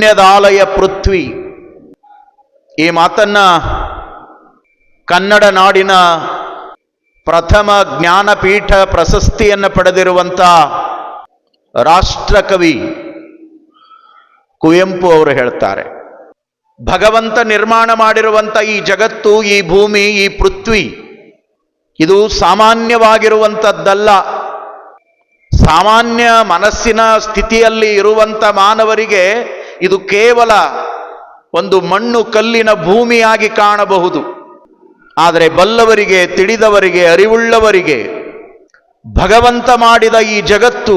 ಪುಣ್ಯದಾಲಯ ಪೃಥ್ವಿ. ಈ ಮಾತನ್ನ ಕನ್ನಡ ನಾಡಿನ ಪ್ರಥಮ ಜ್ಞಾನಪೀಠ ಪ್ರಶಸ್ತಿಯನ್ನು ಪಡೆದಿರುವಂಥ ರಾಷ್ಟ್ರಕವಿ ಕುವೆಂಪು ಅವರು ಹೇಳ್ತಾರೆ, ಭಗವಂತ ನಿರ್ಮಾಣ ಮಾಡಿರುವಂಥ ಈ ಜಗತ್ತು, ಈ ಭೂಮಿ, ಈ ಪೃಥ್ವಿ, ಇದು ಸಾಮಾನ್ಯವಾಗಿರುವಂಥದ್ದಲ್ಲ ಸಾಮಾನ್ಯ ಮನಸ್ಸಿನ ಸ್ಥಿತಿಯಲ್ಲಿ ಇರುವಂಥ ಮಾನವರಿಗೆ ಇದು ಕೇವಲ ಒಂದು ಮಣ್ಣು ಕಲ್ಲಿನ ಭೂಮಿಯಾಗಿ ಕಾಣಬಹುದು. ಆದರೆ ಬಲ್ಲವರಿಗೆ, ತಿಳಿದವರಿಗೆ, ಅರಿವುಳ್ಳವರಿಗೆ, ಭಗವಂತ ಮಾಡಿದ ಈ ಜಗತ್ತು,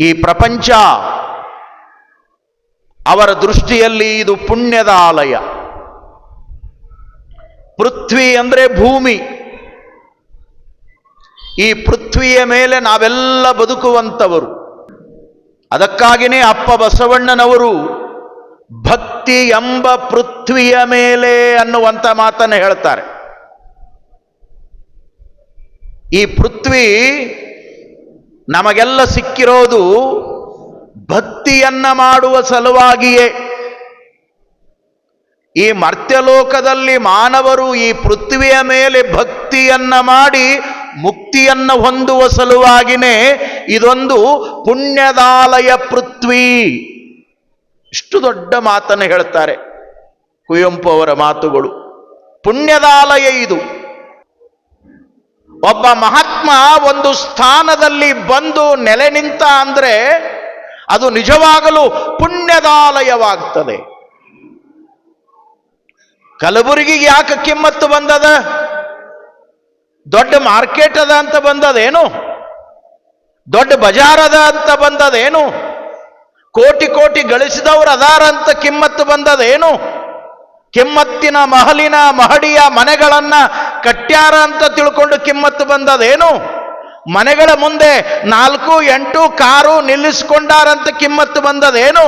ಈ ಪ್ರಪಂಚ, ಅವರ ದೃಷ್ಟಿಯಲ್ಲಿ ಇದು ಪುಣ್ಯದ ಆಲಯ. ಪೃಥ್ವಿ ಅಂದರೆ ಭೂಮಿ. ಈ ಪೃಥ್ವಿಯ ಮೇಲೆ ನಾವೆಲ್ಲ ಬದುಕುವಂಥವರು. ಅದಕ್ಕಾಗಿಯೇ ಅಪ್ಪ ಬಸವಣ್ಣನವರು ಭಕ್ತಿ ಎಂಬ ಪೃಥ್ವಿಯ ಮೇಲೆ ಅನ್ನುವಂಥ ಮಾತನ್ನು ಹೇಳ್ತಾರೆ. ಈ ಪೃಥ್ವಿ ನಮಗೆಲ್ಲ ಸಿಕ್ಕಿರೋದು ಭಕ್ತಿಯನ್ನ ಮಾಡುವ ಸಲುವಾಗಿಯೇ. ಈ ಮರ್ತ್ಯಲೋಕದಲ್ಲಿ ಮಾನವರು ಈ ಪೃಥ್ವಿಯ ಮೇಲೆ ಭಕ್ತಿಯನ್ನ ಮಾಡಿ ಮುಕ್ತಿಯನ್ನು ಹೊಂದುವ ಸಲುವಾಗಿನೇ ಇದೊಂದು ಪುಣ್ಯದಾಲಯ ಪೃಥ್ವಿ. ಇಷ್ಟು ದೊಡ್ಡ ಮಾತನ್ನು ಹೇಳ್ತಾರೆ ಕುವೆಂಪು ಅವರ ಮಾತುಗಳು. ಪುಣ್ಯದಾಲಯ ಇದು. ಒಬ್ಬ ಮಹಾತ್ಮ ಒಂದು ಸ್ಥಾನದಲ್ಲಿ ಬಂದು ನೆಲೆ ನಿಂತ ಅಂದ್ರೆ ಅದು ನಿಜವಾಗಲೂ ಪುಣ್ಯದಾಲಯವಾಗ್ತದೆ. ಕಲಬುರಗಿಗೆ ಯಾಕೆ ಕಿಮ್ಮತ್ತು ಬಂದದ? ದೊಡ್ಡ ಮಾರ್ಕೆಟ್ ಅದ ಅಂತ ಬಂದದೇನು? ದೊಡ್ಡ ಬಜಾರ್ ಅದ ಅಂತ ಬಂದದೇನು? ಕೋಟಿ ಕೋಟಿ ಗಳಿಸಿದವರು ಅದಾರ ಅಂತ ಕಿಮ್ಮತ್ತು ಬಂದದೇನು? ಕಿಮ್ಮತ್ತಿನ ಮಹಲಿನ ಮಹಡಿಯ ಮನೆಗಳನ್ನ ಕಟ್ಟ್ಯಾರ ಅಂತ ತಿಳ್ಕೊಂಡು ಕಿಮ್ಮತ್ತು ಬಂದದೇನು? ಮನೆಗಳ ಮುಂದೆ ನಾಲ್ಕು, ಎಂಟು ಕಾರು ನಿಲ್ಲಿಸ್ಕೊಂಡಾರಂತ ಕಿಮ್ಮತ್ತು ಬಂದದೇನು?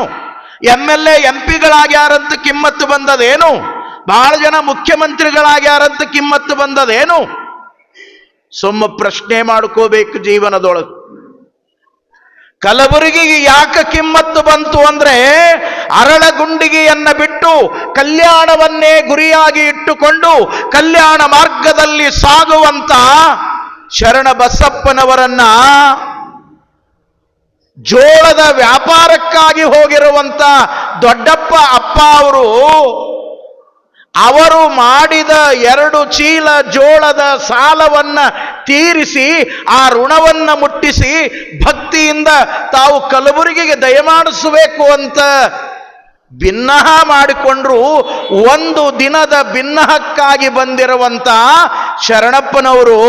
ಎಂ ಎಲ್ ಎ ಎಂ ಪಿಗಳಾಗ್ಯಾರಂತ ಕಿಮ್ಮತ್ತು ಬಂದದೇನು? ಬಹಳ ಜನ ಮುಖ್ಯಮಂತ್ರಿಗಳಾಗ್ಯಾರಂತ ಕಿಮ್ಮತ್ತು ಬಂದದೇನು? ಸುಮ್ಮ ಪ್ರಶ್ನೆ ಮಾಡ್ಕೋಬೇಕು ಜೀವನದೊಳಗೆ. ಕಲಬುರಗಿಗೆ ಯಾಕೆ ಕಿಮ್ಮತ್ತು ಬಂತು ಅಂದ್ರೆ ಅರಳಗುಂಡಿಗೆಯನ್ನ ಬಿಟ್ಟು ಕಲ್ಯಾಣವನ್ನೇ ಗುರಿಯಾಗಿ ಇಟ್ಟುಕೊಂಡು ಕಲ್ಯಾಣ ಮಾರ್ಗದಲ್ಲಿ ಸಾಗುವಂತ ಶರಣ ಬಸಪ್ಪನವರನ್ನ ಜೋಳದ ವ್ಯಾಪಾರಕ್ಕಾಗಿ ಹೋಗಿರುವಂತ ದೊಡ್ಡಪ್ಪ ಅಪ್ಪ ಅವರು ಅವರು ಮಾಡಿದ ಎರಡು ಚೀಲ ಜೋಳದ ಸಾಲವನ್ನ ತೀರಿಸಿ, ಆ ಋಣವನ್ನ ಮುಟ್ಟಿಸಿ, ಭಕ್ತಿಯಿಂದ ತಾವು ಕಲಬುರಗಿಗೆ ದಯಮಾಡಿಸಬೇಕು ಅಂತ ಭಿನ್ನಹ ಮಾಡಿಕೊಂಡ್ರು. ಒಂದು ದಿನದ ಭಿನ್ನಹಕ್ಕಾಗಿ ಬಂದಿರುವಂತ ಶರಣಪ್ಪನವರು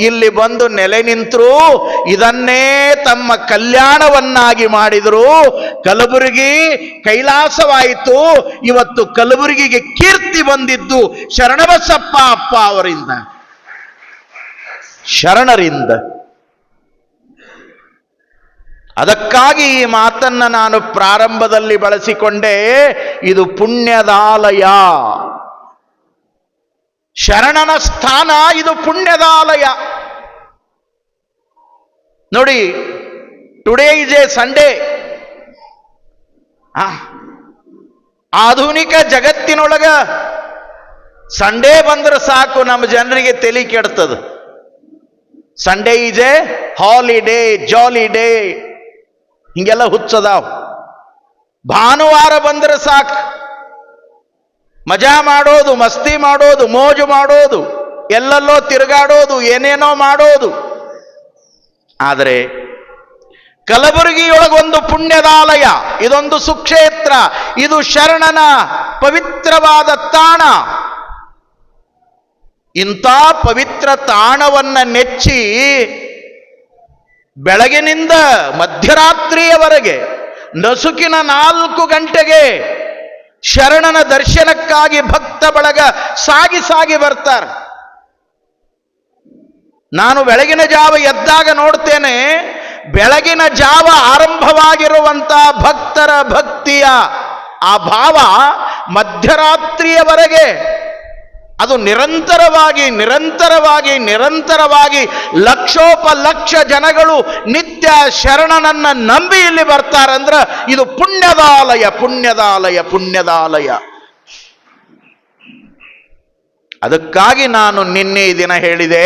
ಇಲ್ಲಿ ಬಂದು ನೆಲೆ ನಿಂತರು ಇದನ್ನೇ ತಮ್ಮ ಕಲ್ಯಾಣವನ್ನಾಗಿ ಮಾಡಿದರು. ಕಲಬುರಗಿ ಕೈಲಾಸವಾಯಿತು. ಇವತ್ತು ಕಲಬುರಗಿಗೆ ಕೀರ್ತಿ ಬಂದಿದ್ದು ಶರಣಬಸಪ್ಪ ಅಪ್ಪ ಅವರಿಂದ. ಶರಣರಿಂದ. ಅದಕ್ಕಾಗಿ ಈ ಮಾತನ್ನ ನಾನು ಪ್ರಾರಂಭದಲ್ಲಿ ಬಳಸಿಕೊಂಡೆ, ಇದು ಪುಣ್ಯದಾಲಯ. ಶರಣನ ಸ್ಥಾನ ಇದು ಪುಣ್ಯದಾಲಯ. ನೋಡಿ ಟುಡೇ ಇಸ್ ಎ ಸಂಡೇ ಆಧುನಿಕ ಜಗತ್ತಿನೊಳಗ ಸಂಡೇ ಬಂದ್ರೆ ಸಾಕು, ನಮ್ಮ ಜನರಿಗೆ ತಲೆ ಕೆಡ್ತದ. Sunday is a holiday jolly day ಹಿಂಗೆಲ್ಲ ಹುಚ್ಚದಾವ್. ಭಾನುವಾರ ಬಂದ್ರೆ ಸಾಕು. ಮಜಾ ಮಾಡೋದು, ಮಸ್ತಿ ಮಾಡೋದು, ಮೋಜು ಮಾಡೋದು, ಎಲ್ಲೆಲ್ಲೋ ತಿರುಗಾಡೋದು, ಏನೇನೋ ಮಾಡೋದು. ಆದರೆ ಕಲಬುರಗಿಯೊಳಗೊಂದು ಪುಣ್ಯದಾಲಯ, ಇದೊಂದು ಸುಕ್ಷೇತ್ರ, ಇದು ಶರಣನ ಪವಿತ್ರವಾದ ತಾಣ. ಇಂಥ ಪವಿತ್ರ ತಾಣವನ್ನ ನೆಚ್ಚಿ ಬೆಳಗಿನಿಂದ ಮಧ್ಯರಾತ್ರಿಯವರೆಗೆ ನಸುಕಿನ ನಾಲ್ಕು ಗಂಟೆಗೆ ಶರಣನ ದರ್ಶನಕ್ಕಾಗಿ ಭಕ್ತ ಬಳಗ ಸಾಗಿ ಸಾಗಿ ಬರ್ತಾರೆ. ನಾನು ಬೆಳಗಿನ ಜಾವ ಎದ್ದಾಗ ನೋಡ್ತೇನೆ, ಬೆಳಗಿನ ಜಾವ ಆರಂಭವಾಗಿರುವಂತ ಭಕ್ತರ ಭಕ್ತಿಯ ಆ ಭಾವ ಮಧ್ಯರಾತ್ರಿಯವರೆಗೆ ಅದು ನಿರಂತರವಾಗಿ ನಿರಂತರವಾಗಿ ನಿರಂತರವಾಗಿ ಲಕ್ಷೋಪಲಕ್ಷ ಜನಗಳು ನಿತ್ಯ ಶರಣನನ್ನ ನಂಬಿ ಇಲ್ಲಿ ಬರ್ತಾರಂದ್ರೆ ಇದು ಪುಣ್ಯದಾಲಯ ಪುಣ್ಯದಾಲಯ ಪುಣ್ಯದಾಲಯ. ಅದಕ್ಕಾಗಿ ನಾನು ನಿನ್ನೆ ದಿನ ಹೇಳಿದೆ,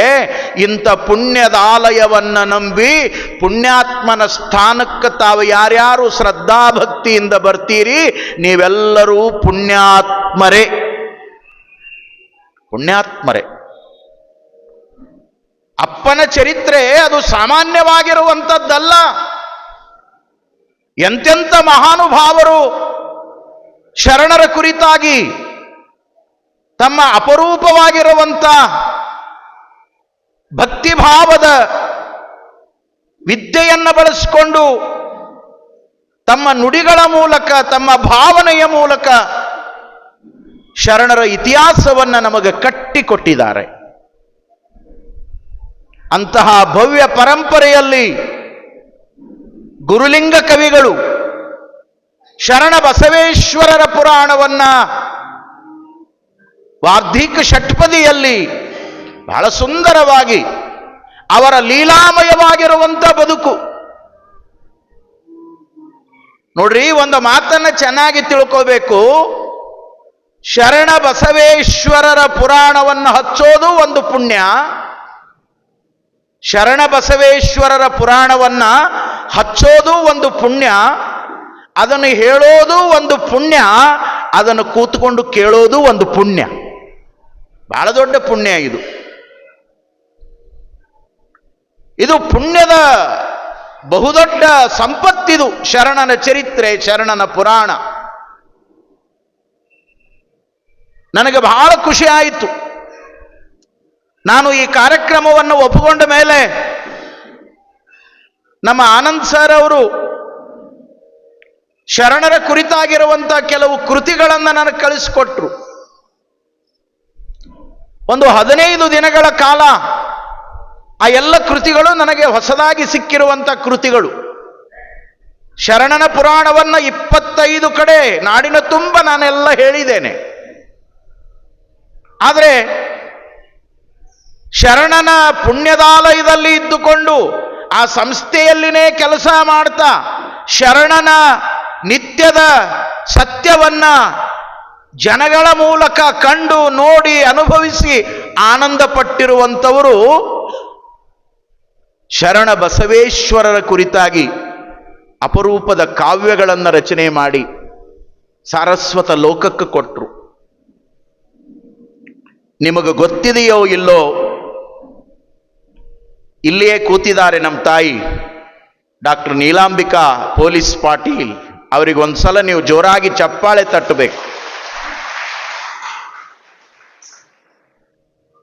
ಇಂಥ ಪುಣ್ಯದ ಆಲಯವನ್ನ ನಂಬಿ ಪುಣ್ಯಾತ್ಮನ ಸ್ಥಾನಕ್ಕೆ ತಾವು ಯಾರ್ಯಾರು ಶ್ರದ್ಧಾಭಕ್ತಿಯಿಂದ ಬರ್ತೀರಿ, ನೀವೆಲ್ಲರೂ ಪುಣ್ಯಾತ್ಮರೇ. ಪುಣ್ಯಾತ್ಮರೇ. ಅಪ್ಪನ ಚರಿತ್ರೆ ಅದು ಸಾಮಾನ್ಯವಾಗಿರುವಂಥದ್ದಲ್ಲ. ಎಂತೆಂಥ ಮಹಾನುಭಾವರು ಶರಣರ ಕುರಿತಾಗಿ ತಮ್ಮ ಅಪರೂಪವಾಗಿರುವಂಥ ಭಕ್ತಿಭಾವದ ವಿದ್ಯೆಯನ್ನು ಬಳಸಿಕೊಂಡು ತಮ್ಮ ನುಡಿಗಳ ಮೂಲಕ, ತಮ್ಮ ಭಾವನೆಯ ಮೂಲಕ ಶರಣರ ಇತಿಹಾಸವನ್ನು ನಮಗೆ ಕಟ್ಟಿಕೊಟ್ಟಿದ್ದಾರೆ. ಅಂತಹ ಭವ್ಯ ಪರಂಪರೆಯಲ್ಲಿ ಗುರುಲಿಂಗ ಕವಿಗಳು ಶರಣ ಬಸವೇಶ್ವರರ ಪುರಾಣವನ್ನ ವಾರ್ಧಿಕ ಷಟ್ಪದಿಯಲ್ಲಿ ಬಹಳ ಸುಂದರವಾಗಿ ಅವರ ಲೀಲಾಮಯವಾಗಿರುವಂಥ ಬದುಕು. ನೋಡ್ರಿ, ಒಂದು ಮಾತನ್ನು ಚೆನ್ನಾಗಿ ತಿಳ್ಕೋಬೇಕು. ಶರಣ ಬಸವೇಶ್ವರರ ಪುರಾಣವನ್ನು ಹಚ್ಚೋದು ಒಂದು ಪುಣ್ಯ. ಶರಣ ಬಸವೇಶ್ವರರ ಪುರಾಣವನ್ನು ಹಚ್ಚೋದು ಒಂದು ಪುಣ್ಯ. ಅದನ್ನು ಹೇಳೋದು ಒಂದು ಪುಣ್ಯ. ಅದನ್ನು ಕೂತ್ಕೊಂಡು ಕೇಳೋದು ಒಂದು ಪುಣ್ಯ. ಬಹಳ ದೊಡ್ಡ ಪುಣ್ಯ ಇದು. ಇದು ಪುಣ್ಯದ ಬಹುದೊಡ್ಡ ಸಂಪತ್ತಿದು ಶರಣನ ಚರಿತ್ರೆ, ಶರಣನ ಪುರಾಣ. ನನಗೆ ಬಹಳ ಖುಷಿ ಆಯಿತು. ನಾನು ಈ ಕಾರ್ಯಕ್ರಮವನ್ನು ಒಪ್ಪಿಕೊಂಡ ಮೇಲೆ ನಮ್ಮ ಆನಂದ್ ಸರ್ ಅವರು ಶರಣರ ಕುರಿತಾಗಿರುವಂಥ ಕೆಲವು ಕೃತಿಗಳನ್ನು ನನಗೆ ಕಳಿಸಿಕೊಟ್ರು. ಒಂದು ಹದಿನೈದು ದಿನಗಳ ಕಾಲ ಆ ಎಲ್ಲ ಕೃತಿಗಳು ನನಗೆ ಹೊಸದಾಗಿ ಸಿಕ್ಕಿರುವಂಥ ಕೃತಿಗಳು. ಶರಣನ ಪುರಾಣವನ್ನ ಇಪ್ಪತ್ತೈದು ಕಡೆ ನಾಡಿನ ತುಂಬ ನಾನೆಲ್ಲ ಹೇಳಿದ್ದೇನೆ. ಆದರೆ ಶರಣನ ಪುಣ್ಯದಾಲಯದಲ್ಲಿ ಇದ್ದುಕೊಂಡು ಆ ಸಂಸ್ಥೆಯಲ್ಲಿನೇ ಕೆಲಸ ಮಾಡ್ತಾ ಶರಣನ ನಿತ್ಯದ ಸತ್ಯವನ್ನ ಜನಗಳ ಮೂಲಕ ಕಂಡು ನೋಡಿ ಅನುಭವಿಸಿ ಆನಂದ ಪಟ್ಟಿರುವಂಥವರು ಶರಣ ಬಸವೇಶ್ವರರ ಕುರಿತಾಗಿ ಅಪರೂಪದ ಕಾವ್ಯಗಳನ್ನು ರಚನೆ ಮಾಡಿ ಸಾರಸ್ವತ ಲೋಕಕ್ಕೆ ಕೊಟ್ಟರು ನಿಮಗೆ ಗೊತ್ತಿದೆಯೋ ಇಲ್ಲೋ, ಇಲ್ಲಿಯೇ ಕೂತಿದ್ದಾರೆ ನಮ್ಮ ತಾಯಿ, ಡಾಕ್ಟರ್ ನೀಲಾಂಬಿಕಾ, ಪೊಲೀಸ್ ಪಾಟೀಲ್. ಅವರಿಗೆ ಒಂದ್ಸಲ ನೀವು ಜೋರಾಗಿ ಚಪ್ಪಾಳೆ ತಟ್ಟಬೇಕು.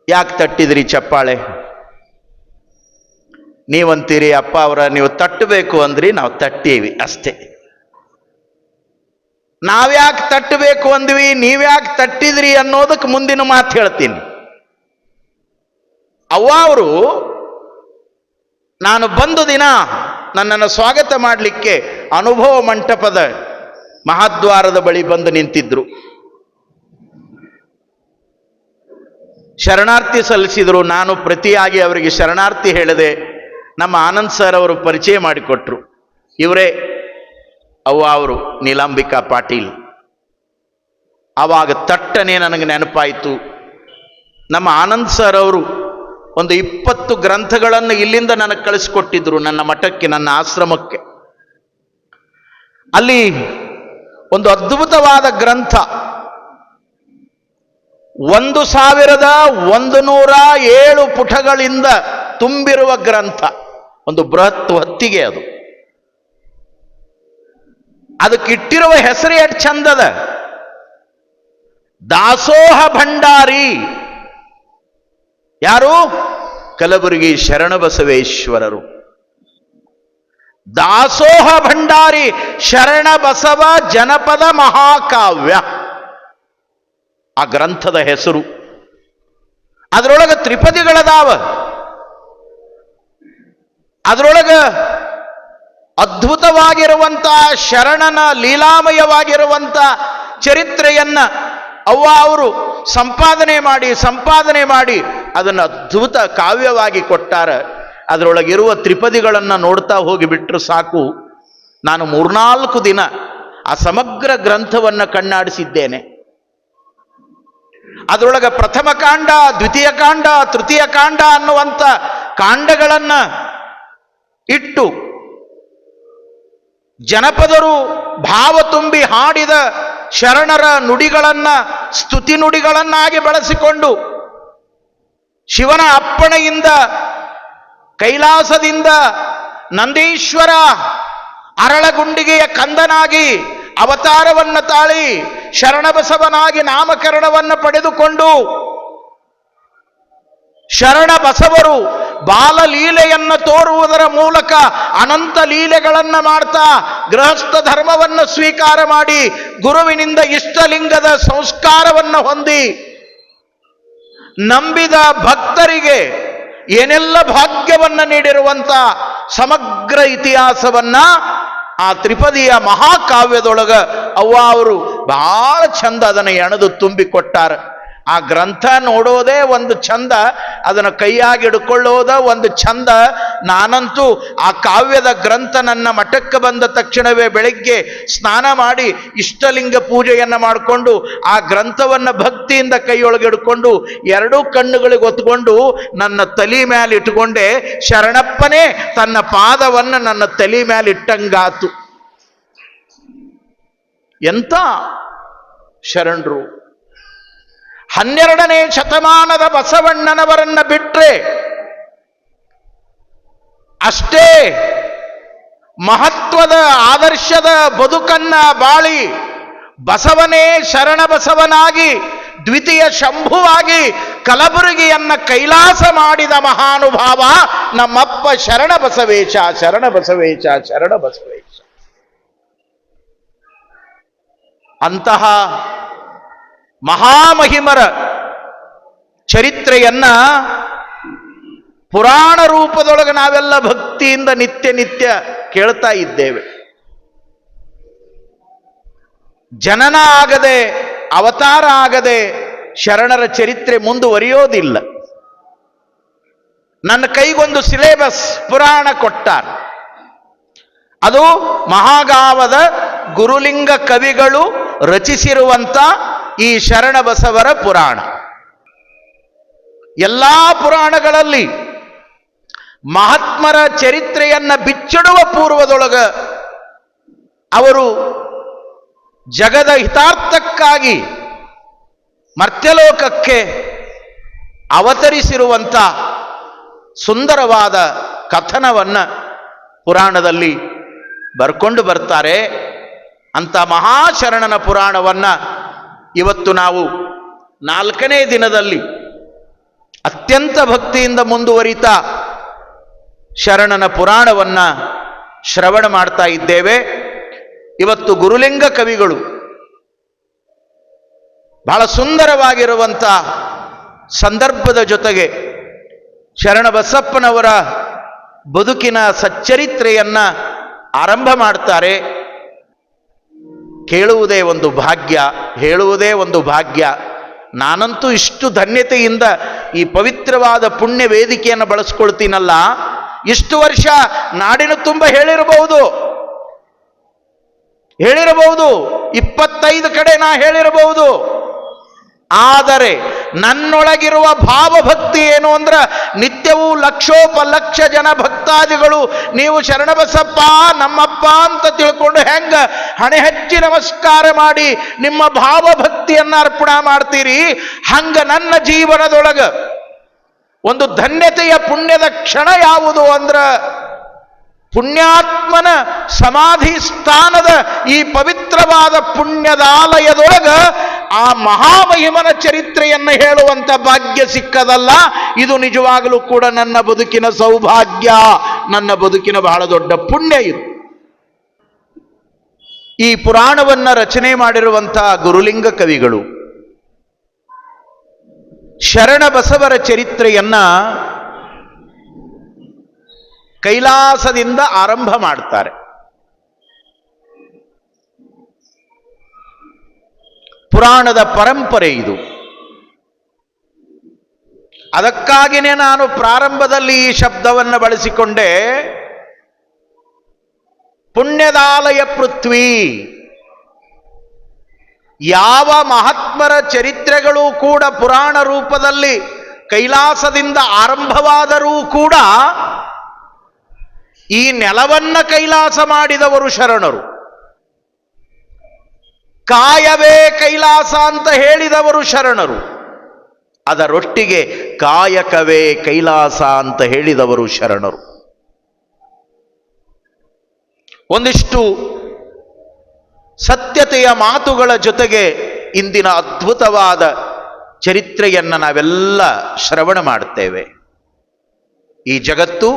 ಯಾಕೆ ತಟ್ಟಿದ್ರಿ ಚಪ್ಪಾಳೆ? ನೀವಂತೀರಿ, ಅಪ್ಪ ಅವರ, ನೀವು ತಟ್ಟಬೇಕು ಅಂದ್ರಿ, ನಾವು ತಟ್ಟೀವಿ, ಅಷ್ಟೇ. ನಾವ್ಯಾಕೆ ತಟ್ಟಬೇಕು ಅಂದ್ವಿ, ನೀವ್ಯಾಕೆ ತಟ್ಟಿದ್ರಿ ಅನ್ನೋದಕ್ಕೆ ಮುಂದಿನ ಮಾತು ಹೇಳ್ತೀನಿ. ಅವ್ವ ಅವರು, ನಾನು ಬಂದು ದಿನ ನನ್ನನ್ನು ಸ್ವಾಗತ ಮಾಡಲಿಕ್ಕೆ ಅನುಭವ ಮಂಟಪದ ಮಹಾದ್ವಾರದ ಬಳಿ ಬಂದು ನಿಂತಿದ್ರು. ಶರಣಾರ್ಥಿ ಸಲ್ಲಿಸಿದರು, ನಾನು ಪ್ರತಿಯಾಗಿ ಅವರಿಗೆ ಶರಣಾರ್ಥಿ ಹೇಳಿದೆ ನಮ್ಮ ಆನಂದ್ ಸರ್ ಅವರು ಪರಿಚಯ ಮಾಡಿಕೊಟ್ರು. ಇವರೇ ಅವ್ವ ಅವರು ನೀಲಾಂಬಿಕಾ ಪಾಟೀಲ್. ಆವಾಗ ತಟ್ಟನೆ ನನಗೆ ನೆನಪಾಯಿತು. ನಮ್ಮ ಆನಂದ್ ಸರ್ ಅವರು ಒಂದು ಇಪ್ಪತ್ತು ಗ್ರಂಥಗಳನ್ನು ಇಲ್ಲಿಂದ ನನಗೆ ಕಳಿಸ್ಕೊಟ್ಟಿದ್ರು ನನ್ನ ಮಠಕ್ಕೆ, ನನ್ನ ಆಶ್ರಮಕ್ಕೆ. ಅಲ್ಲಿ ಒಂದು ಅದ್ಭುತವಾದ ಗ್ರಂಥ. ಒಂದು ಸಾವಿರದ ಒಂದು ನೂರ ಏಳು ಪುಟಗಳಿಂದ ತುಂಬಿರುವ ಗ್ರಂಥ. ಒಂದು ಬೃಹತ್ ಹೊತ್ತಿಗೆ ಅದು. ಅದಕ್ಕೆ ಇಟ್ಟಿರುವ ಹೆಸರು ಎಷ್ಟು ಚಂದದ ದಾಸೋಹ ಭಂಡಾರಿ. ಯಾರು? ಕಲಬುರಗಿ ಶರಣಬಸವೇಶ್ವರರು. ದಾಸೋಹ ಭಂಡಾರಿ ಶರಣ ಬಸವ ಜನಪದ ಮಹಾಕಾವ್ಯ. ಆ ಗ್ರಂಥದ ಹೆಸರು. ಅದರೊಳಗೆ ತ್ರಿಪದಿಗಳದಾವ. ಅದರೊಳಗ ಅದ್ಭುತವಾಗಿರುವಂತ ಶರಣನ ಲೀಲಾಮಯವಾಗಿರುವಂತ ಚರಿತ್ರೆಯನ್ನ ಅವ್ವ ಅವರು ಸಂಪಾದನೆ ಮಾಡಿ ಸಂಪಾದನೆ ಮಾಡಿ ಅದನ್ನು ಅದ್ಭುತ ಕಾವ್ಯವಾಗಿ ಕೊಟ್ಟಾರ. ಅದರೊಳಗಿರುವ ತ್ರಿಪದಿಗಳನ್ನು ನೋಡ್ತಾ ಹೋಗಿಬಿಟ್ರೆ ಸಾಕು. ನಾನು ಮೂರ್ನಾಲ್ಕು ದಿನ ಆ ಸಮಗ್ರ ಗ್ರಂಥವನ್ನು ಕಣ್ಣಾಡಿಸಿದ್ದೇನೆ. ಅದರೊಳಗೆ ಪ್ರಥಮ ಕಾಂಡ, ದ್ವಿತೀಯ ಕಾಂಡ, ತೃತೀಯ ಕಾಂಡ ಅನ್ನುವಂಥ ಕಾಂಡಗಳನ್ನು ಇಟ್ಟು ಜನಪದರು ಭಾವ ತುಂಬಿ ಹಾಡಿದ ಶರಣರ ನುಡಿಗಳನ್ನ, ಸ್ತುತಿ ನುಡಿಗಳನ್ನಾಗಿ ಬಳಸಿಕೊಂಡು ಶಿವನ ಅಪ್ಪಣೆಯಿಂದ, ಕೈಲಾಸದಿಂದ ನಂದೀಶ್ವರ ಅರಳಗುಂಡಿಗೆಯ ಕಂದನಾಗಿ ಅವತಾರವನ್ನು ತಾಳಿ ಶರಣಬಸವನಾಗಿ ನಾಮಕರಣವನ್ನು ಪಡೆದುಕೊಂಡು ಶರಣ ಬಸವರು ಬಾಲಲೀಲೆಯನ್ನು ತೋರುವುದರ ಮೂಲಕ ಅನಂತ ಲೀಲೆಗಳನ್ನ ಮಾಡ್ತಾ ಗೃಹಸ್ಥ ಧರ್ಮವನ್ನು ಸ್ವೀಕಾರ ಮಾಡಿ ಗುರುವಿನಿಂದ ಇಷ್ಟಲಿಂಗದ ಸಂಸ್ಕಾರವನ್ನು ಹೊಂದಿ ನಂಬಿದ ಭಕ್ತರಿಗೆ ಏನೆಲ್ಲ ಭಾಗ್ಯವನ್ನು ನೀಡಿರುವಂತ ಸಮಗ್ರ ಇತಿಹಾಸವನ್ನ ಆ ತ್ರಿಪದಿಯ ಮಹಾಕಾವ್ಯದೊಳಗ ಅವ್ವ ಅವರು ಬಹಳ ಚಂದ ಅದನ್ನು ಎಣದು ತುಂಬಿಕೊಟ್ಟಾರ ಆ ಗ್ರಂಥ ನೋಡೋದೇ ಒಂದು ಚಂದ ಅದನ್ನು ಕೈಯಾಗಿ ಹಿಡ್ಕೊಳ್ಳೋದ ಒಂದು ಚಂದ ನಾನಂತೂ ಆ ಕಾವ್ಯದ ಗ್ರಂಥ ನನ್ನ ಮಠಕ್ಕೆ ಬಂದ ತಕ್ಷಣವೇ ಬೆಳಗ್ಗೆ ಸ್ನಾನ ಮಾಡಿ ಇಷ್ಟಲಿಂಗ ಪೂಜೆಯನ್ನು ಮಾಡಿಕೊಂಡು ಆ ಗ್ರಂಥವನ್ನು ಭಕ್ತಿಯಿಂದ ಕೈಯೊಳಗೆ ಹಿಡ್ಕೊಂಡು ಎರಡೂ ಕಣ್ಣುಗಳಿಗೆ ಒತ್ಕೊಂಡು ನನ್ನ ತಲೆ ಮೇಲೆ ಇಟ್ಕೊಂಡೆ. ಶರಣಪ್ಪನೇ, ತನ್ನ ಪಾದವನ್ನು ನನ್ನ ತಲೆ ಮೇಲೆ ಇಟ್ಟಂಗಾತು. ಎಂಥ ಶರಣರು? ಹನ್ನೆರಡನೇ ಶತಮಾನದ ಬಸವಣ್ಣನವರನ್ನ ಬಿಟ್ರೆ ಅಷ್ಟೇ ಮಹತ್ವದ ಆದರ್ಶದ ಬದುಕನ್ನ ಬಾಳಿ ಬಸವನೇ ಶರಣ ಬಸವನಾಗಿ ದ್ವಿತೀಯ ಶಂಭುವಾಗಿ ಕಲಬುರಗಿಯನ್ನ ಕೈಲಾಸ ಮಾಡಿದ ಮಹಾನುಭಾವ ನಮ್ಮಪ್ಪ ಶರಣ ಬಸವೇಶ ಶರಣ ಬಸವೇಶ ಶರಣ ಬಸವೇಶ ಅಂತಹ ಮಹಾಮಹಿಮರ ಚರಿತ್ರೆಯನ್ನ ಪುರಾಣ ರೂಪದೊಳಗೆ ನಾವೆಲ್ಲ ಭಕ್ತಿಯಿಂದ ನಿತ್ಯ ನಿತ್ಯ ಕೇಳ್ತಾ ಇದ್ದೇವೆ. ಜನನ ಆಗದೆ, ಅವತಾರ ಆಗದೆ ಶರಣರ ಚರಿತ್ರೆ ಮುಂದುವರಿಯೋದಿಲ್ಲ. ನನ್ನ ಕೈಗೊಂದು ಸಿಲೆಬಸ್ ಪುರಾಣ ಕೊಟ್ಟಾರ. ಅದು ಮಹಾಗಾವದ ಗುರುಲಿಂಗ ಕವಿಗಳು ರಚಿಸಿರುವಂತ ಈ ಶರಣ ಬಸವರ ಪುರಾಣ. ಎಲ್ಲ ಪುರಾಣಗಳಲ್ಲಿ ಮಹಾತ್ಮರ ಚರಿತ್ರೆಯನ್ನ ಬಿಚ್ಚಿಡುವ ಪೂರ್ವದೊಳಗ ಅವರು ಜಗದ ಹಿತಾರ್ಥಕ್ಕಾಗಿ ಮರ್ತ್ಯಲೋಕಕ್ಕೆ ಅವತರಿಸಿರುವಂಥ ಸುಂದರವಾದ ಕಥನವನ್ನ ಪುರಾಣದಲ್ಲಿ ಬರ್ಕೊಂಡು ಬರ್ತಾರೆ. ಅಂತ ಮಹಾಶರಣನ ಪುರಾಣವನ್ನ ಇವತ್ತು ನಾವು ನಾಲ್ಕನೇ ದಿನದಲ್ಲಿ ಅತ್ಯಂತ ಭಕ್ತಿಯಿಂದ ಮುಂದುವರಿತಾ ಶರಣನ ಪುರಾಣವನ್ನ ಶ್ರವಣ ಮಾಡ್ತಾ ಇದ್ದೇವೆ. ಇವತ್ತು ಗುರುಲಿಂಗ ಕವಿಗಳು ಬಹಳ ಸುಂದರವಾಗಿರುವಂಥ ಸಂದರ್ಭದ ಜೊತೆಗೆ ಶರಣ ಬಸಪ್ಪನವರ ಬದುಕಿನ ಸಚ್ಚರಿತ್ರೆಯನ್ನ ಆರಂಭ ಮಾಡ್ತಾರೆ. ಕೇಳುವುದೇ ಒಂದು ಭಾಗ್ಯ, ಹೇಳುವುದೇ ಒಂದು ಭಾಗ್ಯ. ನಾನಂತೂ ಇಷ್ಟು ಧನ್ಯತೆಯಿಂದ ಈ ಪವಿತ್ರವಾದ ಪುಣ್ಯ ವೇದಿಕೆಯನ್ನು ಬಳಸ್ಕೊಳ್ತೀನಲ್ಲ. ಇಷ್ಟು ವರ್ಷ ನಾಡಿನ ತುಂಬ ಹೇಳಿರಬಹುದು. ಹೇಳಿರಬಹುದು. ಇಪ್ಪತ್ತೈದು ಕಡೆ ನಾ ಹೇಳಿರಬಹುದು. ಆದರೆ ನನ್ನೊಳಗಿರುವ ಭಾವಭಕ್ತಿ ಏನು ಅಂದ್ರ ನಿತ್ಯವೂ ಲಕ್ಷೋಪಲಕ್ಷ ಜನ ಭಕ್ತಾದಿಗಳು, ನೀವು ಶರಣಬಸಪ್ಪ, ನಮ್ಮಪ್ಪ ಅಂತ ತಿಳ್ಕೊಂಡು ಹೆಂಗ ಹಣೆ ಹೆಚ್ಚಿ ನಮಸ್ಕಾರ ಮಾಡಿ ನಿಮ್ಮ ಭಾವಭಕ್ತಿಯನ್ನ ಅರ್ಪಣೆ ಮಾಡ್ತೀರಿ, ಹಂಗ ನನ್ನ ಜೀವನದೊಳಗ ಒಂದು ಧನ್ಯತೆಯ ಪುಣ್ಯದ ಕ್ಷಣ ಯಾವುದು ಅಂದ್ರ ಪುಣ್ಯಾತ್ಮನ ಸಮಾಧಿ ಸ್ಥಾನದ ಈ ಪವಿತ್ರವಾದ ಪುಣ್ಯದಾಲಯದೊಳಗ ಆ ಮಹಾಮಹಿಮನ ಚರಿತ್ರೆಯನ್ನು ಹೇಳುವಂತ ಭಾಗ್ಯ ಸಿಕ್ಕದಲ್ಲ, ಇದು ನಿಜವಾಗಲೂ ಕೂಡ ನನ್ನ ಬದುಕಿನ ಸೌಭಾಗ್ಯ. ನನ್ನ ಬದುಕಿನ ಬಹಳ ದೊಡ್ಡ ಪುಣ್ಯ ಇದು. ಈ ಪುರಾಣವನ್ನ ರಚನೆ ಮಾಡಿರುವಂತಹ ಗುರುಲಿಂಗ ಕವಿಗಳು ಶರಣ ಬಸವರ ಚರಿತ್ರೆಯನ್ನ ಕೈಲಾಸದಿಂದ ಆರಂಭ ಮಾಡ್ತಾರೆ. ಪುರಾಣದ ಪರಂಪರೆ ಇದು. ಅದಕ್ಕಾಗಿಯೇ ನಾನು ಪ್ರಾರಂಭದಲ್ಲಿ ಈ ಶಬ್ದವನ್ನು ಬಳಸಿಕೊಂಡೆ. ಪುಣ್ಯದಾಲಯ ಪೃಥ್ವಿ. ಯಾವ ಮಹಾತ್ಮರ ಚರಿತ್ರೆಗಳು ಕೂಡ ಪುರಾಣ ರೂಪದಲ್ಲಿ ಕೈಲಾಸದಿಂದ ಆರಂಭವಾದರೂ ಕೂಡ ಈ ನೆಲವನ್ನ ಕೈಲಾಸ ಮಾಡಿದವರು ಶರಣರು. ಕಾಯವೇ ಕೈಲಾಸ ಅಂತ ಹೇಳಿದವರು ಶರಣರು. ಅದರೊಟ್ಟಿಗೆ ಕಾಯಕವೇ ಕೈಲಾಸ ಅಂತ ಹೇಳಿದವರು ಶರಣರು. ಒಂದಿಷ್ಟು ಸತ್ಯತೆಯ ಮಾತುಗಳ ಜೊತೆಗೆ ಇಂದಿನ ಅದ್ಭುತವಾದ ಚರಿತ್ರೆಯನ್ನು ನಾವೆಲ್ಲ ಶ್ರವಣ ಮಾಡುತ್ತೇವೆ. ಈ ಜಗತ್ತು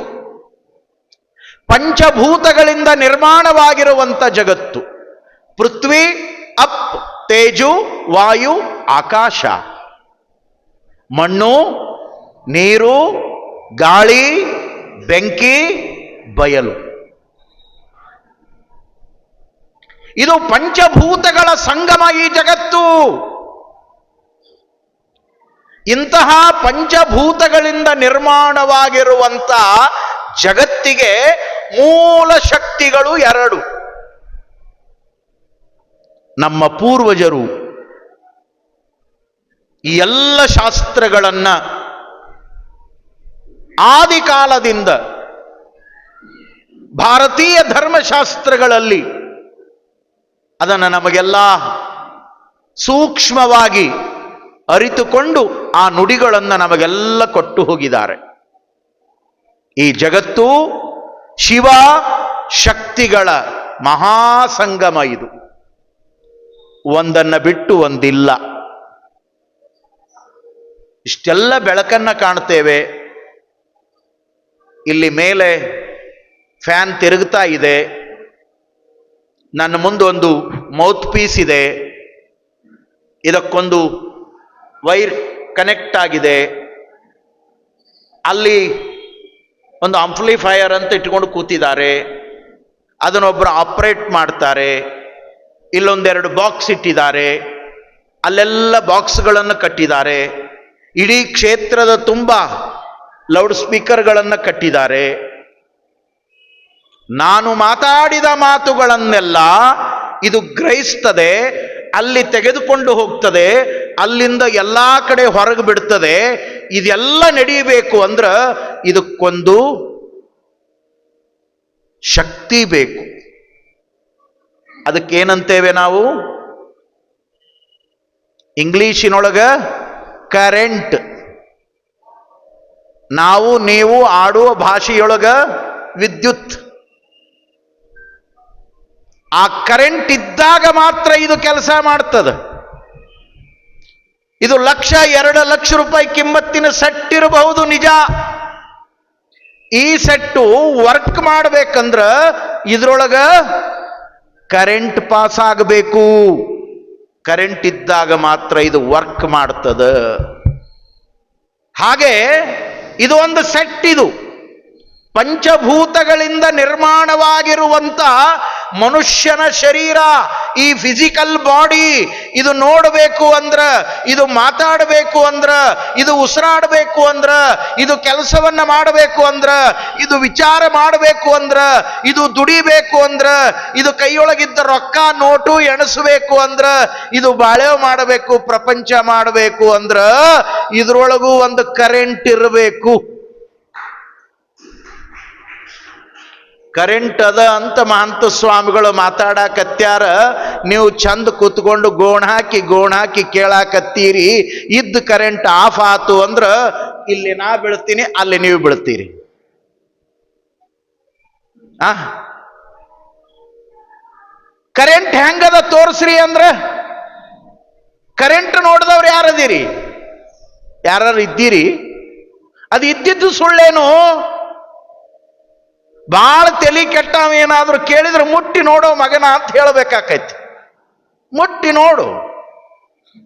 ಪಂಚಭೂತಗಳಿಂದ ನಿರ್ಮಾಣವಾಗಿರುವಂಥ ಜಗತ್ತು. ಪೃಥ್ವಿ ಅಪ್, ತೇಜು, ವಾಯು, ಆಕಾಶ. ಮಣ್ಣು, ನೀರು, ಗಾಳಿ, ಬೆಂಕಿ, ಬಯಲು. ಇದು ಪಂಚಭೂತಗಳ ಸಂಗಮ ಈ ಜಗತ್ತು. ಇಂತಹ ಪಂಚಭೂತಗಳಿಂದ ನಿರ್ಮಾಣವಾಗಿರುವಂತ ಜಗತ್ತಿಗೆ ಮೂಲ ಶಕ್ತಿಗಳು ಎರಡು. ನಮ್ಮ ಪೂರ್ವಜರು ಈ ಎಲ್ಲ ಶಾಸ್ತ್ರಗಳನ್ನು ಆದಿಕಾಲದಿಂದ ಭಾರತೀಯ ಧರ್ಮಶಾಸ್ತ್ರಗಳಲ್ಲಿ ಅದನ್ನು ನಮಗೆಲ್ಲ ಸೂಕ್ಷ್ಮವಾಗಿ ಅರಿತುಕೊಂಡು ಆ ನುಡಿಗಳನ್ನು ನಮಗೆಲ್ಲ ಕೊಟ್ಟು ಹೋಗಿದ್ದಾರೆ. ಈ ಜಗತ್ತು ಶಿವ ಶಕ್ತಿಗಳ ಮಹಾಸಂಗಮ ಇದು. ಒಂದನ್ನು ಬಿಟ್ಟು ಒಂದಿಲ್ಲ. ಇಷ್ಟೆಲ್ಲ ಬೆಳಕನ್ನ ಕಾಣ್ತೇವೆ. ಇಲ್ಲಿ ಮೇಲೆ ಫ್ಯಾನ್ ತಿರುಗ್ತಾ ಇದೆ. ನನ್ನ ಮುಂದೆ ಒಂದು ಮೌತ್ ಪೀಸ್ ಇದೆ. ಇದಕ್ಕೊಂದು ವೈರ್ ಕನೆಕ್ಟ್ ಆಗಿದೆ. ಅಲ್ಲಿ ಒಂದು ಅಂಪ್ಲಿಫೈಯರ್ ಅಂತ ಇಟ್ಕೊಂಡು ಕೂತಿದ್ದಾರೆ. ಅದನ್ನೊಬ್ಬರು ಆಪರೇಟ್ ಮಾಡ್ತಾರೆ. ಇಲ್ಲೊಂದೆರಡು ಬಾಕ್ಸ್ ಇಟ್ಟಿದ್ದಾರೆ. ಅಲ್ಲೆಲ್ಲ ಬಾಕ್ಸ್ಗಳನ್ನು ಕಟ್ಟಿದ್ದಾರೆ. ಇಡೀ ಕ್ಷೇತ್ರದ ತುಂಬ ಲೌಡ್ ಸ್ಪೀಕರ್ಗಳನ್ನು ಕಟ್ಟಿದ್ದಾರೆ. ನಾನು ಮಾತಾಡಿದ ಮಾತುಗಳನ್ನೆಲ್ಲ ಇದು ಗ್ರಹಿಸ್ತದೆ, ಅಲ್ಲಿ ತೆಗೆದುಕೊಂಡು ಹೋಗ್ತದೆ, ಅಲ್ಲಿಂದ ಎಲ್ಲ ಕಡೆ ಹೊರಗೆ ಬಿಡ್ತದೆ. ಇದೆಲ್ಲ ನಡೀಬೇಕು ಅಂದ್ರೆ ಇದಕ್ಕೊಂದು ಶಕ್ತಿ ಬೇಕು. ಅದಕ್ಕೇನಂತೇವೆ ನಾವು? ಇಂಗ್ಲೀಷಿನೊಳಗ ಕರೆಂಟ್ ನಾವು, ನೀವು ಆಡುವ ಭಾಷೆಯೊಳಗ ವಿದ್ಯುತ್. ಆ ಕರೆಂಟ್ ಇದ್ದಾಗ ಮಾತ್ರ ಇದು ಕೆಲಸ ಮಾಡ್ತದ. ಇದು ಲಕ್ಷ ಎರಡು ಲಕ್ಷ ರೂಪಾಯಿ ಕಿಮ್ಮತ್ತಿನ ಸೆಟ್ ಇರಬಹುದು, ನಿಜ. ಈ ಸೆಟ್ಟು ವರ್ಕ್ ಮಾಡಬೇಕಂದ್ರ ಇದ್ರೊಳಗ ಕರೆಂಟ್ ಪಾಸ್ ಆಗಬೇಕು. ಕರೆಂಟ್ ಇದ್ದಾಗ ಮಾತ್ರ ಇದು ವರ್ಕ್ ಮಾಡ್ತದ. ಹಾಗೆ ಇದು ಒಂದು ಸೆಟ್ ಇದು. ಪಂಚಭೂತಗಳಿಂದ ನಿರ್ಮಾಣವಾಗಿರುವಂತ ಮನುಷ್ಯನ ಶರೀರ, ಈ ಫಿಸಿಕಲ್ ಬಾಡಿ ಇದು ನೋಡಬೇಕು ಅಂದ್ರ, ಇದು ಮಾತಾಡಬೇಕು ಅಂದ್ರ, ಇದು ಉಸಿರಾಡಬೇಕು ಅಂದ್ರ, ಇದು ಕೆಲಸವನ್ನ ಮಾಡಬೇಕು ಅಂದ್ರ, ಇದು ವಿಚಾರ ಮಾಡಬೇಕು ಅಂದ್ರ, ಇದು ದುಡಿಬೇಕು ಅಂದ್ರ, ಇದು ಕೈಯೊಳಗಿದ್ದ ರೊಕ್ಕ ನೋಟು ಎಣಿಸಬೇಕು ಅಂದ್ರ, ಇದು ಬಾಳೆ ಮಾಡಬೇಕು, ಪ್ರಪಂಚ ಮಾಡಬೇಕು ಅಂದ್ರ, ಇದ್ರೊಳಗೂ ಒಂದು ಕರೆಂಟ್ ಇರಬೇಕು. ಕರೆಂಟ್ ಅದ ಅಂತ ಮಹಂತ ಸ್ವಾಮಿಗಳು ಮಾತಾಡಕತ್ಯಾರ. ನೀವು ಚಂದ ಕೂತ್ಕೊಂಡು ಗೋಣ ಹಾಕಿ ಗೋಣ ಹಾಕಿ ಕೇಳಾಕತ್ತೀರಿ. ಇದ್ದ ಕರೆಂಟ್ ಆಫ್ ಆತು ಅಂದ್ರ ಇಲ್ಲಿ ನಾ ಬೀಳ್ತೀನಿ, ಅಲ್ಲಿ ನೀವು ಬೀಳ್ತೀರಿ. ಆ? ಕರೆಂಟ್ ಹೆಂಗದ ತೋರಿಸ್ರಿ ಅಂದ್ರ? ಕರೆಂಟ್ ನೋಡಿದವ್ರು ಯಾರದಿರಿ? ಯಾರು ಇದ್ದೀರಿ? ಅದು ಇದ್ದಿದ್ದು ಸುಳ್ಳೇನು? ಭಾಳ ತಲೆ ಕೆಟ್ಟವ ಏನಾದರೂ ಕೇಳಿದ್ರೆ ಮುಟ್ಟಿ ನೋಡೋ ಮಗನ ಅಂತ ಹೇಳಬೇಕಾಕೈತಿ. ಮುಟ್ಟಿ ನೋಡು.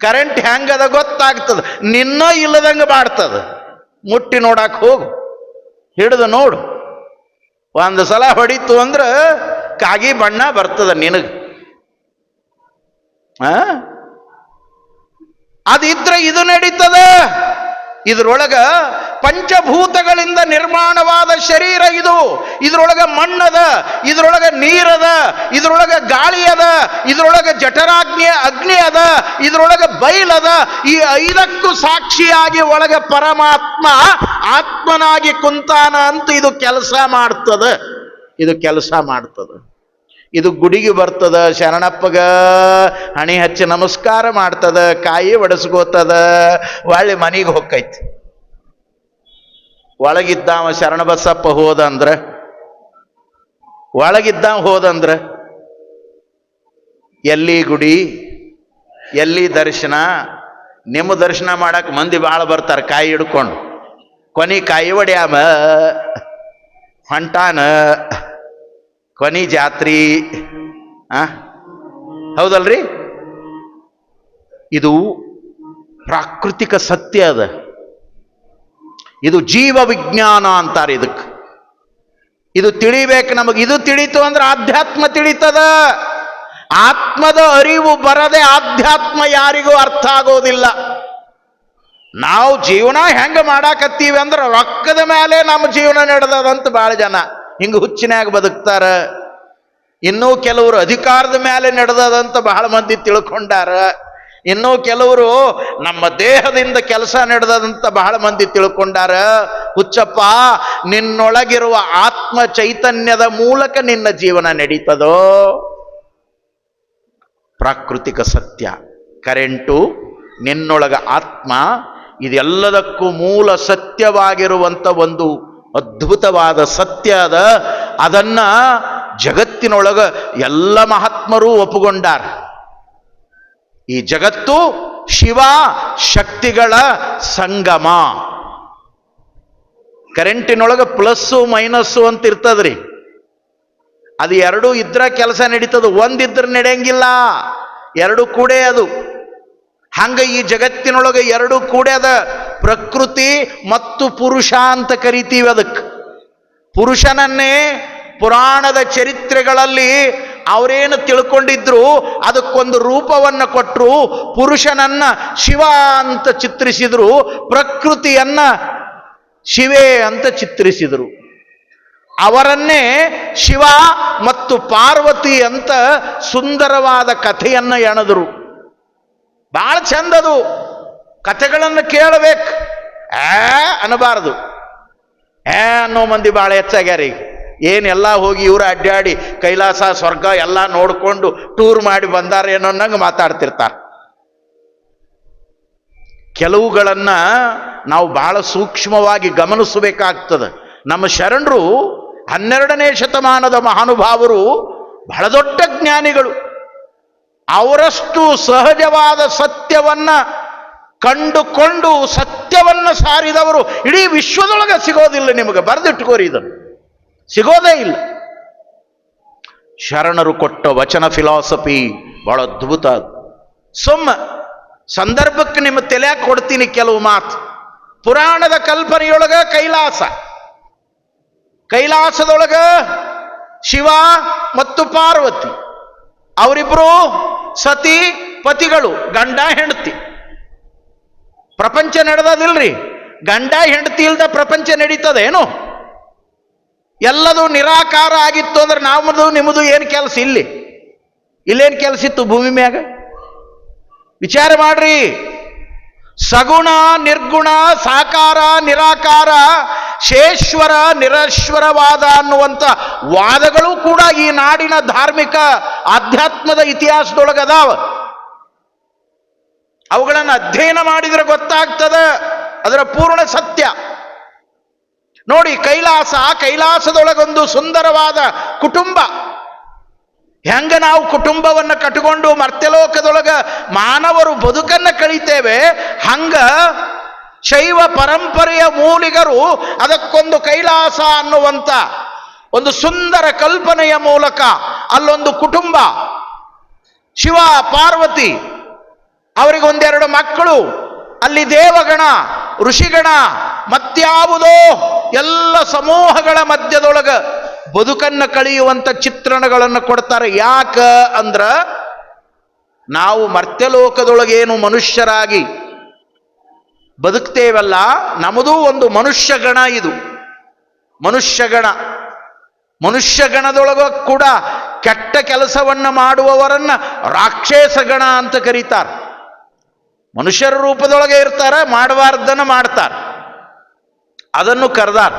ಕರೆಂಟ್ ಹೆಂಗದ ಗೊತ್ತಾಗ್ತದ. ನಿನ್ನ ಇಲ್ಲದಂಗೆ ಮಾಡ್ತದ ಮುಟ್ಟಿ ನೋಡಕ್ಕೆ ಹೋಗು. ಹಿಡಿದು ನೋಡು. ಒಂದು ಸಲ ಹೊಡಿತು ಅಂದ್ರೆ ಕಾಗಿ ಬಣ್ಣ ಬರ್ತದ ನಿನಗೆ. ಅದಿದ್ರೆ ಇದು ನಡೀತದ. ಇದ್ರೊಳಗ ಪಂಚಭೂತಗಳಿಂದ ನಿರ್ಮಾಣವಾದ ಶರೀರ ಇದು. ಇದ್ರೊಳಗ ಮಣ್ಣದ, ಇದ್ರೊಳಗ ನೀರದ, ಇದ್ರೊಳಗ ಗಾಳಿ ಅದ ಇದ್ರೊಳಗ ಜಠರಾಗ್ನಿ ಅಗ್ನಿ ಅದ ಇದ್ರೊಳಗ ಬೈಲದ ಈ ಐದಕ್ಕೂ ಸಾಕ್ಷಿಯಾಗಿ ಒಳಗ ಪರಮಾತ್ಮ ಆತ್ಮನಾಗಿ ಕುಂತಾನ ಅಂತ ಇದು ಕೆಲಸ ಮಾಡ್ತದ. ಇದು ಕೆಲಸ ಮಾಡ್ತದ. ಇದು ಗುಡಿಗೆ ಬರ್ತದ, ಶರಣಪ್ಪಗ ಹಣಿ ಹಚ್ಚಿ ನಮಸ್ಕಾರ ಮಾಡ್ತದ, ಕಾಯಿ ಒಡಸ್ಕೋತದ ಒಳ್ಳೆ ಮನೆಗೆ ಹೊಕ್ಕೈತಿ ಒಳಗಿದ್ದಾವ ಶರಣಬಸಪ್ಪ ಹೋದಂದ್ರ, ಒಳಗಿದ್ದಾವ ಹೋದಂದ್ರ, ಎಲ್ಲಿ ಗುಡಿ, ಎಲ್ಲಿ ದರ್ಶನ, ನಿಮ್ಮ ದರ್ಶನ ಮಾಡಕ್ಕೆ ಮಂದಿ ಭಾಳ ಬರ್ತಾರೆ, ಕಾಯಿ ಹಿಡ್ಕೊಂಡು. ಕೊನಿ ಕಾಯಿ ಒಡ್ಯಾಮ, ಹೊಂಟಾನ. ಕೊನಿ ಜಾತ್ರಿ, ಆ? ಹೌದಲ್ರಿ? ಇದು ಪ್ರಾಕೃತಿಕ ಸತ್ಯ ಅದ. ಇದು ಜೀವ ವಿಜ್ಞಾನ ಅಂತಾರೆ ಇದಕ್ಕೆ ಇದು ತಿಳಿಬೇಕು ನಮಗೆ. ಇದು ತಿಳಿತು ಅಂದ್ರೆ ಆಧ್ಯಾತ್ಮ ತಿಳಿತದ. ಆತ್ಮದ ಅರಿವು ಬರದೆ ಆಧ್ಯಾತ್ಮ ಯಾರಿಗೂ ಅರ್ಥ ಆಗೋದಿಲ್ಲ. ನಾವು ಜೀವನ ಹೆಂಗೆ ಮಾಡಾಕತ್ತೀವಿ ಅಂದ್ರೆ ರೊಕ್ಕದ ಮೇಲೆ ನಮ್ಮ ಜೀವನ ನಡೆದದಂತ ಭಾಳ ಜನ. ಹಿಂಗ ಹುಚ್ಚಿನಾಗ ಬದುಕ್ತಾರ. ಇನ್ನೂ ಕೆಲವರು ಅಧಿಕಾರದ ಮೇಲೆ ನಡೆದದಂತ ಬಹಳ ಮಂದಿ ತಿಳ್ಕೊಂಡಾರ. ಇನ್ನೂ ಕೆಲವರು ನಮ್ಮ ದೇಹದಿಂದ ಕೆಲಸ ನಡೆದದಂತ ಬಹಳ ಮಂದಿ ತಿಳ್ಕೊಂಡಾರ. ಹುಚ್ಚಪ್ಪ, ನಿನ್ನೊಳಗಿರುವ ಆತ್ಮ ಚೈತನ್ಯದ ಮೂಲಕ ನಿನ್ನ ಜೀವನ ನಡೀತದೋ? ಪ್ರಾಕೃತಿಕ ಸತ್ಯ, ಕರೆಂಟು, ನಿನ್ನೊಳಗ ಆತ್ಮ, ಇದೆಲ್ಲದಕ್ಕೂ ಮೂಲ ಸತ್ಯವಾಗಿರುವಂಥ ಒಂದು ಅದ್ಭುತವಾದ ಸತ್ಯ ಅದ. ಅದನ್ನ ಜಗತ್ತಿನೊಳಗ ಎಲ್ಲ ಮಹಾತ್ಮರು ಒಪ್ಪುಗೊಂಡಾರ ಈ ಜಗತ್ತು ಶಿವ, ಶಕ್ತಿಗಳ ಸಂಗಮ. ಕರೆಂಟಿನೊಳಗೆ ಪ್ಲಸ್ಸು ಮೈನಸ್ಸು ಅಂತ ಇರ್ತದ್ರಿ. ಅದು ಎರಡೂ ಇದ್ರ ಕೆಲಸ ನಡೀತದ ಒಂದಿದ್ರೆ ನಡೆಯಂಗಿಲ್ಲ. ಎರಡು ಕೂಡೇ ಅದು. ಹಂಗ ಈ ಜಗತ್ತಿನೊಳಗೆ ಎರಡು ಕೂಡ್ಯದ ಪ್ರಕೃತಿ ಮತ್ತು ಪುರುಷ ಅಂತ ಕರಿತೀವಿ ಅದಕ್ಕೆ. ಪುರುಷನನ್ನೇ ಪುರಾಣದ ಚರಿತ್ರೆಗಳಲ್ಲಿ ಅವರೇನು ತಿಳ್ಕೊಂಡಿದ್ರು, ಅದಕ್ಕೊಂದು ರೂಪವನ್ನು ಕೊಟ್ಟರು ಪುರುಷನನ್ನ ಶಿವ ಅಂತ ಚಿತ್ರಿಸಿದ್ರು, ಪ್ರಕೃತಿಯನ್ನ ಶಿವೆ ಅಂತ ಚಿತ್ರಿಸಿದರು. ಅವರನ್ನೇ ಶಿವ ಮತ್ತು ಪಾರ್ವತಿ ಅಂತ ಸುಂದರವಾದ ಕಥೆಯನ್ನು ಎಣದರು. ಬಹಳ ಚಂದದು. ಕಥೆಗಳನ್ನು ಕೇಳಬೇಕು. ಆ, ಅನ್ನಬಾರದು. ಏ ಅನ್ನೋ ಮಂದಿ ಭಾಳ ಹೆಚ್ಚಾಗ್ಯಾರ ಈಗ. ಏನೆಲ್ಲ ಹೋಗಿ ಇವರು ಅಡ್ಡಾಡಿ ಕೈಲಾಸ, ಸ್ವರ್ಗ ಎಲ್ಲ ನೋಡಿಕೊಂಡು ಟೂರ್ ಮಾಡಿ ಬಂದಾರ ಏನೋ ಅನ್ನಂಗೆ ಮಾತಾಡ್ತಿರ್ತಾರೆ. ಕೆಲವುಗಳನ್ನು ನಾವು ಬಹಳ ಸೂಕ್ಷ್ಮವಾಗಿ ಗಮನಿಸಬೇಕಾಗ್ತದೆ. ನಮ್ಮ ಶರಣರು ಹನ್ನೆರಡನೇ ಶತಮಾನದ ಮಹಾನುಭಾವರು ಬಹಳ ದೊಡ್ಡ ಜ್ಞಾನಿಗಳು. ಅವರಷ್ಟು ಸಹಜವಾದ ಸತ್ಯವನ್ನ ಕಂಡುಕೊಂಡು ಸತ್ಯವನ್ನ ಸಾರಿದವರು ಇಡೀ ವಿಶ್ವದೊಳಗೆ ಸಿಗೋದಿಲ್ಲ ನಿಮಗೆ, ಬರೆದಿಟ್ಕೋರಿ ಇದನ್ನು. ಸಿಗೋದೇ ಇಲ್ಲ. ಶರಣರು ಕೊಟ್ಟ ವಚನ ಫಿಲಾಸಫಿ ಬಹಳ ಅದ್ಭುತ ಅದು. ಸುಮ್ಮ ಸಂದರ್ಭಕ್ಕೆ ನಿಮ್ಮ ತಲೆ ಕೊಡ್ತೀನಿ ಕೆಲವು ಮಾತು. ಪುರಾಣದ ಕಲ್ಪನೆಯೊಳಗ ಕೈಲಾಸ. ಕೈಲಾಸದೊಳಗ ಶಿವ ಮತ್ತು ಪಾರ್ವತಿ. ಅವರಿಬ್ಬರು ಸತಿ ಪತಿಗಳು, ಗಂಡ ಹೆಂಡತಿ. ಪ್ರಪಂಚ ನಡೆದದಿಲ್ರಿ. ಗಂಡ ಹೆಂಡತಿ ಇಲ್ದ ಪ್ರಪಂಚ ನಡೀತದೇನು? ಎಲ್ಲದು ನಿರಾಕಾರ ಆಗಿತ್ತು ಅಂದ್ರೆ ನಮ್ಮದು ನಿಮ್ಮದು ಏನು ಕೆಲಸ ಇಲ್ಲಿ? ಇಲ್ಲೇನು ಕೆಲಸ ಇತ್ತು ಭೂಮಿ ಮ್ಯಾಗ? ವಿಚಾರ ಮಾಡ್ರಿ. ಸಗುಣ, ನಿರ್ಗುಣ, ಸಾಕಾರ, ನಿರಾಕಾರ, ಶೇಶ್ವರ, ನಿರಶ್ವರವಾದ ಅನ್ನುವಂಥ ವಾದಗಳು ಕೂಡ ಈ ನಾಡಿನ ಧಾರ್ಮಿಕ ಆಧ್ಯಾತ್ಮದ ಇತಿಹಾಸದೊಳಗದಾವ. ಅವುಗಳನ್ನು ಅಧ್ಯಯನ ಮಾಡಿದರೆ ಗೊತ್ತಾಗ್ತದ. ಅದರ ಪೂರ್ಣ ಸತ್ಯ. ನೋಡಿ, ಕೈಲಾಸ, ಕೈಲಾಸದೊಳಗೊಂದು ಸುಂದರವಾದ ಕುಟುಂಬ. ಹೆಂಗ ನಾವು ಕುಟುಂಬವನ್ನು ಕಟ್ಟಿಕೊಂಡು ಮರ್ತ್ಯಲೋಕದೊಳಗ ಮಾನವರು ಬದುಕನ್ನು ಕಳಿತೇವೆ, ಹಂಗ ಶೈವ ಪರಂಪರೆಯ ಮೂಲಿಗರು ಅದಕ್ಕೊಂದು ಕೈಲಾಸ ಅನ್ನುವಂಥ ಒಂದು ಸುಂದರ ಕಲ್ಪನೆಯ ಮೂಲಕ ಅಲ್ಲೊಂದು ಕುಟುಂಬ. ಶಿವ, ಪಾರ್ವತಿ ಅವರಿಗೊಂದೆರಡು ಮಕ್ಕಳು, ಅಲ್ಲಿ ದೇವಗಣ, ಋಷಿಗಣ, ಮತ್ಯಾವುದೋ ಎಲ್ಲ ಸಮೂಹಗಳ ಮಧ್ಯದೊಳಗ ಬದುಕನ್ನ ಕಳೆಯುವಂತ ಚಿತ್ರಣಗಳನ್ನು ಕೊಡ್ತಾರೆ. ಯಾಕ ಅಂದ್ರ ನಾವು ಮರ್ತ್ಯಲೋಕದೊಳಗೇನು ಮನುಷ್ಯರಾಗಿ ಬದುಕ್ತೇವಲ್ಲ ನಮ್ಮದೂ ಒಂದು ಮನುಷ್ಯಗಣ ಇದು. ಮನುಷ್ಯಗಣ. ಮನುಷ್ಯಗಣದೊಳಗ ಕೂಡ ಕೆಟ್ಟ ಕೆಲಸವನ್ನು ಮಾಡುವವರನ್ನ ರಾಕ್ಷಸ ಗಣ ಅಂತ ಕರೀತಾರೆ. ಮನುಷ್ಯರ ರೂಪದೊಳಗೆ ಇರ್ತಾರೆ ಮಾಡಬಾರ್ದನ್ನು ಮಾಡ್ತಾರೆ. ಅದನ್ನು ಕರೆದಾರ.